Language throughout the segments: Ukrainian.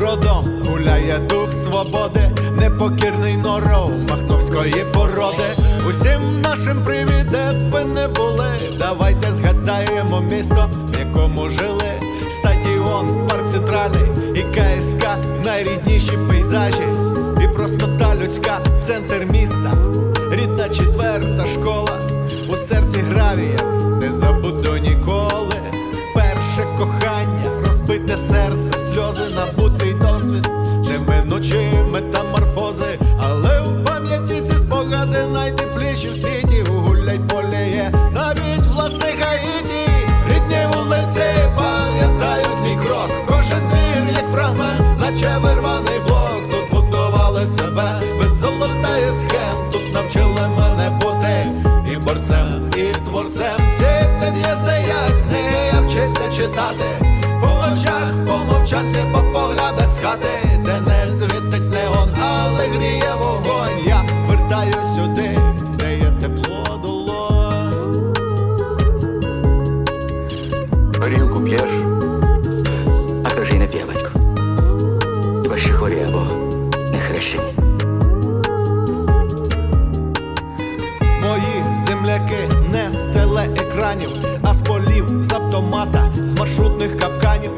родом гуляє дух свободи, непокірний норов махновської породи. Усім нашим привіт, де б ви не були. Давайте згадаємо місто, в якому жили. Стадіон, парк центральний і КСК, найрідніші пейзажі, і простота людська, центр міста, рідна четверта школа, у серці гравія, не забуду ніколи. Перше кохання, розбите серце, сльози, набутий досвід, неминучі метаморфози, але в пам'яті ці спогади найтепліші в світі. у Гуляй поле є навіть власне Гаїті. Рідні вулиці пам'ятають мій крок. Кожен двір, як фрагмент, наче вирваний блок. Тут будували себе без золота і схем. Тут навчили мене бути і борцем, і творцем. Ці під'їзди, як книги, я вчився читати. Очах, по поглядах з хати, де не світить неон, але гріє вогонь. Я вертаюсь сюди, де є тепло долонь. Горілку п'єш, а то ж і не п'є батько. Хіба ще хворі або не хрещені. Мої земляки не з телеекранів, а з полів, з автомата, з маршрутних капканів.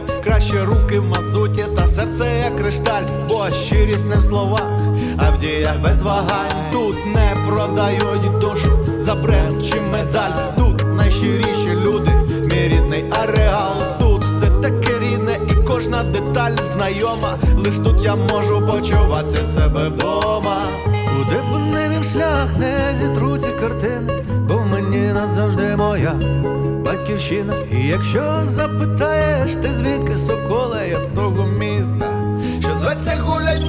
Серце як кришталь, бо щирість не в словах, а в діях без вагань. Тут не продають душу за бренд чи медаль. Тут найщиріші люди, мій рідний ареал. Тут все таке рідне і кожна деталь знайома. Лиш тут я можу почувати себе вдома. Куди б не вів шлях, не зітру ці картини, мені назавжди моя батьківщина. І якщо запитаєш, ти звідки з того міста, що зветься гулять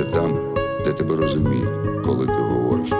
це там, де тебе розуміють, коли ти говориш.